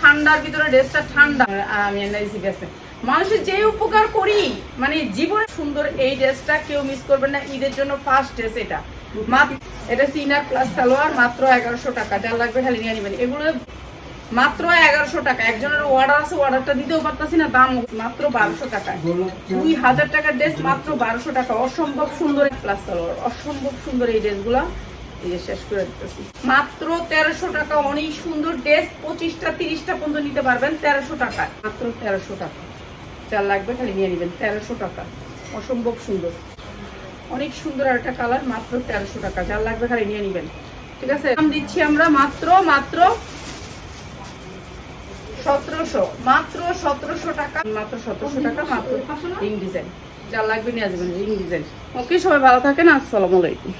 ঠান্ডার ভিতরে ড্রেসটা ঠান্ডা। মানুষের যে উপকার করি মানে জীবনে সুন্দর এই ড্রেসটা কেউ মিস করবেন না, ঈদের জন্য ফার্স্ট ড্রেস এটা। এটা সিনার প্লাস সালোয়ার, মাত্র এগারোশো টাকা। যা লাগবে খালি নিয়ে নেবেন। এগুলো মাত্র এগারোশো টাকা। একজনের অর্ডার আছে অর্ডারটা দিতেও পারতাছি না, দাম মাত্র বারোশো টাকা। দুই হাজার টাকার ড্রেস মাত্র বারোশো টাকা। অসম্ভব সুন্দর প্লাস অসম্ভব সুন্দর এই ড্রেসগুলা শেষ করে মাত্র তেরোশো টাকা, অনেক সুন্দর ড্রেস পঁচিশটা, তিরিশটা পর্যন্ত নিতে পারবেন, তেরোশো টাকা। মাত্র তেরোশো টাকা। যার লাগবে খালি নিয়ে নেবেন, তেরোশো টাকা। অসম্ভব সুন্দর। অনেক সুন্দর একটা কালার মাত্র তেরোশো টাকা। যার লাগবে খালি নিয়ে নেবেন। ঠিক আছে? দাম দিচ্ছি আমরা মাত্র মাত্র সতেরোশো, মাত্র সতেরোশো টাকা। মাত্র সতেরোশো টাকা, মাত্র রিং ডিজাইন। যা লাগবে নিয়ে আসবেন রিং ডিজাইন। ওকে, সবাই ভালো থাকেন, আসসালামু আলাইকুম।